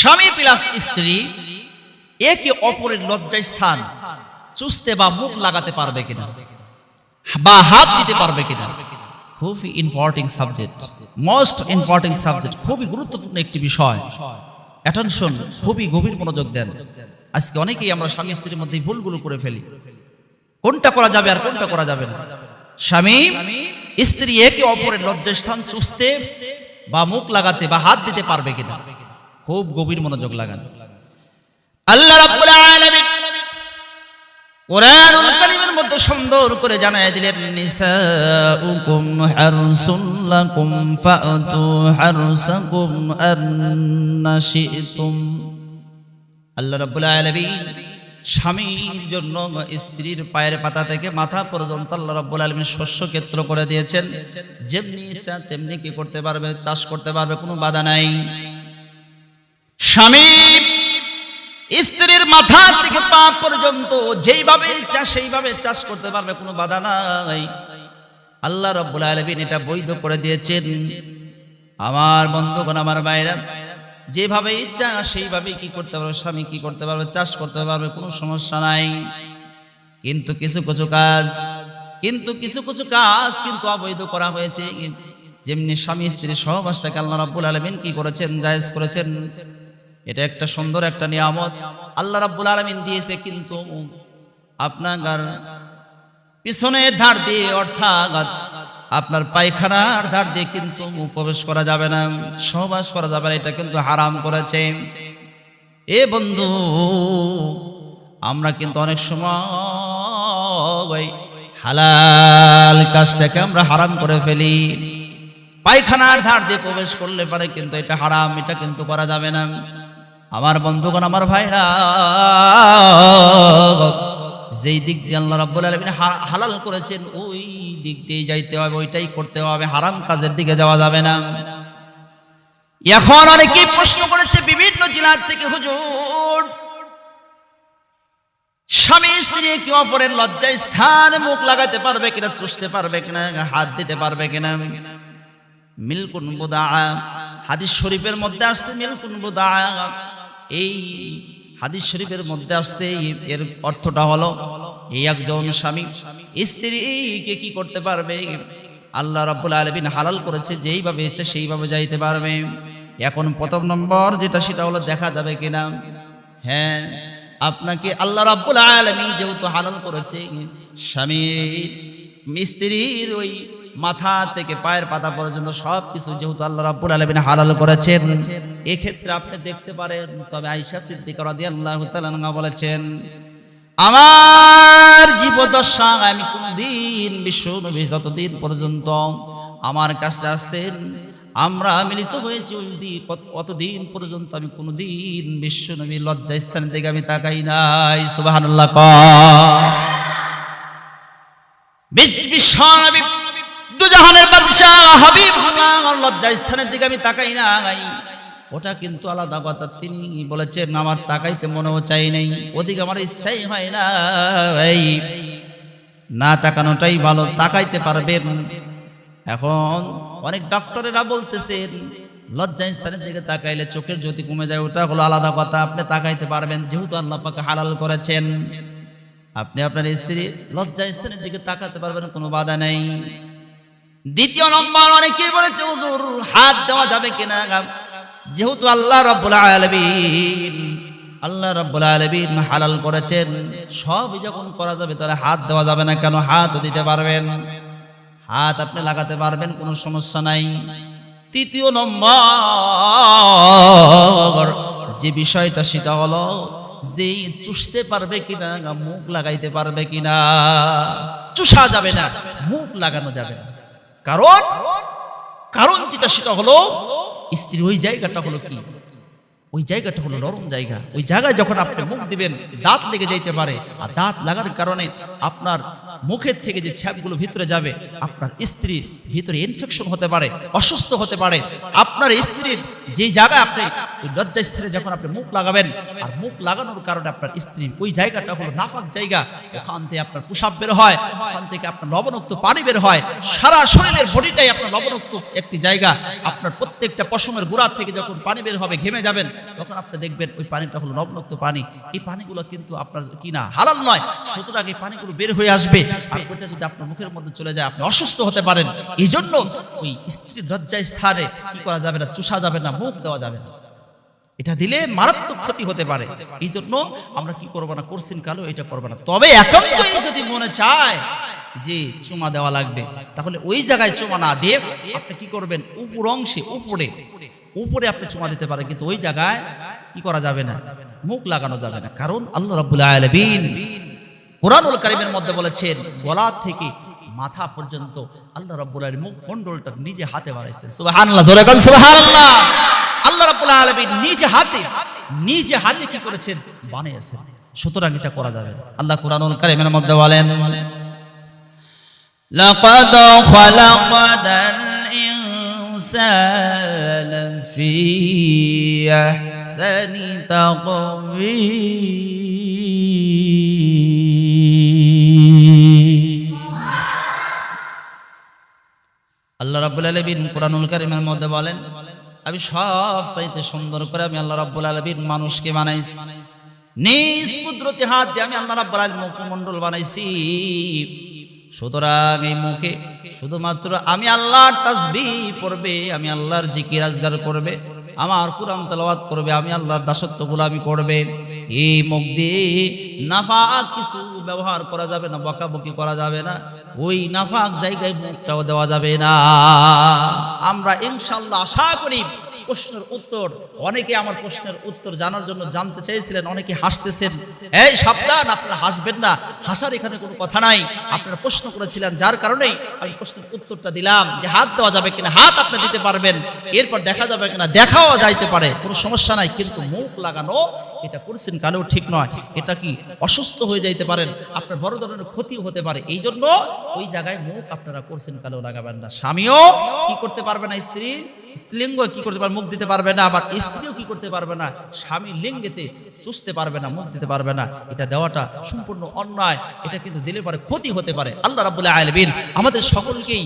স্বামী প্লাস স্ত্রী একে অপরের লজ্জায় স্থান। চুষতে বা মুখ লাগাতে পারবে কিনা? বা হাত দিতে পারবে কিনা? খুবই important subject most important subject খুবই গুরুত্বপূর্ণ একটি বিষয়। অ্যাটেনশন খুবই গভীর মনোযোগ দেন। আজকে অনেকেই আমরা স্বামী স্ত্রীর মধ্যে ভুলগুলো করে ফেলি। কোনটা করা যাবে আর কোনটা করা যাবে না? স্বামী, স্ত্রী একে অপরের লজ্জাস্থান চুষতে বা মুখ লাগাতে বা হাত দিতে পারবে কিনা? খুব গভীর মনোযোগ লাগান। মধ্যে সুন্দর আল্লাহ স্বামীর জন্য স্ত্রীর পায়ের পাতা থেকে মাথা পর্যন্ত আল্লাহ রাব্বুল আলামিন শস্য ক্ষেত্র করে দিয়েছেন। যেমনি ইচ্ছা তেমনি কি করতে পারবে, চাষ করতে পারবে, কোনো বাধা নাই। স্বামী, স্ত্রীর মাথা থেকে পা পর্যন্ত যেইভাবে ইচ্ছা সেইভাবে চাষ করতে পারবে, কোনো বাধা নাই। আল্লাহ রব্বুল আলমিন এটা বৈধ করে দিয়েছেন। আমার বন্ধুগণ, আমার বাইরা যেভাবে ইচ্ছা সেইভাবে কি করতে পারবে? স্বামী কি করতে পারবে? চাষ করতে পারবে? কোনো সমস্যা নাই। কিন্তু কিছু কিছু কাজ, কিন্তু কিছু কিছু কাজ কিন্তু অবৈধ করা হয়েছে। যেমনি স্বামী স্ত্রী সহবাসটাকে আল্লাহ রাব্বুল আলমিন কি করেছেন? জায়েজ করেছেন। এটা একটা সুন্দর একটা নিয়ামত। আল্লাহ রাব্বুল আলমিন দিয়েছে, কিন্তু আপনার পিছনের ধার দিয়ে, অর্থাৎ আপনার পায়খানার ধার দিয়ে কিন্তু প্রবেশ করা যাবে না, সহবাস করা যাবে না, এটা কিন্তু হারাম করেছে। এ বন্ধু, আমরা কিন্তু অনেক সময় হালাল কাজটাকে আমরা হারাম করে ফেলি। পায়খানার ধার দিয়ে প্রবেশ করলে পারে কিন্তু এটা হারাম, এটা কিন্তু করা যাবে না। আমার বন্ধুগণ, আমার ভাইরা, যেই দিক দিয়ে আল্লাহ রাব্বুল আলামিন হালাল করেছেন, ওই দিক দিয়ে যাইতে হবে, ওইটাই করতে হবে, হারাম কাজের দিকে যাওয়া যাবে না। এখন অনেকেই প্রশ্ন করেছে, বিভিন্ন জেলা থেকে হুজুর, স্বামী, স্ত্রী কি অপরের লজ্জায় স্থানে, মুখ লাগাতে পারবে কিনা, চুষতে পারবে কিনা, হাত দিতে পারবে কিনা। মিলকুন বুদা, হাদিস শরীফের মধ্যে আসছে মিলকুন বুদা। এই হাদিস শরীফের মধ্যে আসছে, এর অর্থটা হলো, এই একজন স্বামী, স্ত্রীকে কি করতে পারবে? আল্লাহ রাব্বুল আলামিন হালাল করেছে, যেইভাবে ইচ্ছে সেইভাবে যাইতে পারবে। এখন প্রথম নম্বর যেটা, সেটা হলো দেখা যাবে কিনা? হ্যাঁ আপনাকে আল্লাহ রাব্বুল আলামিন যেহেতু হালাল করেছে, স্বামীর, স্ত্রীর ওই মাথা থেকে পায়ের পাতা পর্যন্ত সব কিছু যেহেতু আল্লাহ রাব্বুল আলামিন হালাল করেছেন, এক্ষেত্রে আপনি দেখতে পারেন, তবে আয়েশা সিদ্দিকা রাদিয়াল্লাহু তাআলা আনহা বলেছেন, আমার জীবদশা আমি কোনদিন বিশ্ব নবী যতদিন পর্যন্ত আমার কাছে আসছেন, আমরা মিলিত হয়েছি ওই দিন, অতদিন পর্যন্ত আমি কোনদিন বিশ্ব নবী লজ্জা স্থানের দিকে আমি তাকাই নাই। কয়। বিশ্বনবী দুজাহানের বাদশাহ হাবিবুল্লাহ লজ্জা স্থানের দিকে আমি তাকাই নাই। ওটা কিন্তু আলাদা কথা। তিনি বলেছেন, আমার তাকাইতে মনেও চাই নাই। ওদিকে আমার ইচ্ছাই হয় না না তাকানোটাই ভালো, তাকাইতে পারবেন। এখন অনেক ডক্টরেরা বলতেছেন লজ্জা স্থানের দিকে তাকাইলে চোখের জ্যোতি কমে যায়। ওটা হলো আলাদা কথা। আপনি তাকাইতে পারবেন, যেহেতু আল্লাহ পাকে হালাল করেছেন। আপনি আপনার স্ত্রী লজ্জা স্থানের দিকে তাকাতে পারবেন, কোনো বাধা নেই। দ্বিতীয় নম্বর অনেকেই বলেছে, হুজুর, হাত দেওয়া যাবে কিনা? যেহেতু আল্লাহ রাব্বুল আলামিন, আল্লাহ রাব্বুল আলামিন হালাল করেছেন। সবই যখন করা যাবে, তাহলে হাত দেওয়া যাবে না কেন? হাত দিতে পারবেন। হাত আপনি লাগাতে পারবেন, কোনো সমস্যা নাই। তৃতীয় নম্বর যে বিষয়টা, সেটা হলো যে চুষতে পারবে কিনা, মুখ লাগাইতে পারবে কিনা, চুষা যাবে না, মুখ লাগানো যাবে না। কারণ কারণ যেটা সেটা হলো স্ত্রী ওই জায়গাটা হলো কি? ওই জায়গাটা হলো নরম জায়গা। ওই জায়গায় যখন আপনি মুখ দিবেন, দাঁত লেগে যাইতে পারে। আর দাঁত লাগার কারণে আপনার মুখের থেকে যে ছ্যাপগুলো ভিতরে যাবে, আপনার স্ত্রীর ভিতরে ইনফেকশন হতে পারে, অসুস্থ হতে পারে। আপনার স্ত্রীর যে জায়গায় আপনি ওই লজ্জা স্থানে যখন আপনি মুখ লাগাবেন, আর মুখ লাগানোর কারণে আপনার স্ত্রী ওই জায়গাটা হলো নাফাক জায়গা, ওখান থেকে আপনার পোশাক বের হয়, ওখান থেকে আপনার লবণাক্ত পানি বের হয়। সারা শরীরের বডিটাই আপনার লবণাক্ত একটি জায়গা। আপনার প্রত্যেকটা পশমের গোড়া থেকে যখন পানি বের হবে, ঘেমে যাবেন, তখন আপনি দেখবেন ওই পানিটা হলো লবণাক্ত পানি। এই পানিগুলো কিন্তু আপনার কিনা হালাল নয়, সুতরাং এই পানিগুলো বের হয়ে আসবে। আর ওইটা যদি আপনার মুখের মধ্যে চলে যায়, আপনি অসুস্থ হতে পারেন। এই জন্য ওই স্ত্রীর লজ্জা স্থানে কি করা যাবে না, চুষা যাবে না, মুখ দেওয়া যাবে না। এটা দিলে মারাত্মক ক্ষতি হতে পারে। এই জন্য আমরা কি করব না করছেন কালো এটা করব না। তবে একান্তই যদি মনে চায় যে চুমা দেওয়া লাগবে, তাহলে ওই জায়গায় চুমা না দিয়ে আপনি কি করবেন, উপর অংশে, উপরে উপরে আপনি চুমা দিতে পারেন, কিন্তু ওই জায়গায় কি করা যাবে না, মুখ লাগানো যাবে না। কারণ আল্লাহ রাব্বুল আলামিন কোরআনুল কারিমের মধ্যে বলেছেন গলা থেকে মাথা পর্যন্ত আল্লাহ রাব্বুল আলামিন মুখ মণ্ডলটা নিজে হাতে বানাইছেন সুবহানাল্লাহ জোরে কোন সুবহানাল্লাহ আল্লাহ রাব্বুল আলামিন নিজে হাতে নিজে হাতে কি করেছেন বানিয়েছেন সুতরাং এটা করা যাবে না। আল্লাহ কোরআনুল কারিমের মধ্যে বলেন لقد خلقنا الإنسان في أحسن تقويم কোরআনুল কারীমের মধ্যে বলেন, আমি সব চাইতে সুন্দর করে আমি আল্লাহ রাব্বুল আলামিন মানুষকে বানাইছি। নিজ কুদরতি হাত দিয়ে আমি আল্লাহ রাব্বুল আলামিন মুখমণ্ডল বানাইছি। সুতরাং এই মুখে শুধুমাত্র আমি আল্লাহর তাসবিহ পড়বে, আমি আল্লাহর জিকির আজগার করবে, আমার কোরআন তেলাওয়াত করবে, আমি আল্লাহর দাসত্ব গোলামি করবে। এই মুখ দিয়ে নাফাক কিছু ব্যবহার করা যাবে না, বকাবকি করা যাবে না। ওই নাফাক জায়গায় মুখটাও দেওয়া যাবে না। আমরা ইনশাল্লাহ আশা করি প্রশ্নের উত্তর, অনেকে আমার প্রশ্নের উত্তর জানার জন্য জানতে চেয়েছিলেন, অনেকে হাসতেছেন। এই সাবধান, আপনারা হাসবেন না, হাসার এখানে কোনো কথা নাই। আপনারা প্রশ্ন করেছিলেন, যার কারণেই আমি প্রশ্নের উত্তরটা দিলাম যে হাত দেওয়া যাবে কিনা, হাত আপনি দিতে পারবেন। এরপর দেখা যাবে কিনা, দেখাও যাইতে পারে, কোনো সমস্যা নাই, কিন্তু মুখ লাগানো এটা করছেন কালেও ঠিক নয়। এটা কি অসুস্থ হয়ে যাইতে পারেন? আপনার বড় ধরনের ক্ষতিও হতে পারে। এই জন্য ওই জায়গায় মুখ আপনারা করছেন কালেও লাগাবেন না। স্বামীও কি করতে পারবে না? স্ত্রী? স্ত্রীলিঙ্গ কি করতে পারবে? মুখ দিতে পারবে না, আবার স্ত্রীও কি করতে পারবে না? স্বামী লিঙ্গেতে চুষতে পারবে না, মুখ দিতে পারবে না। এটা দেওয়াটা সম্পূর্ণ অন্যায়। এটা কিন্তু দিলে পরে ক্ষতি হতে পারে। আল্লাহ রাবুল্লাহ আলবিন আমাদের সকলকেই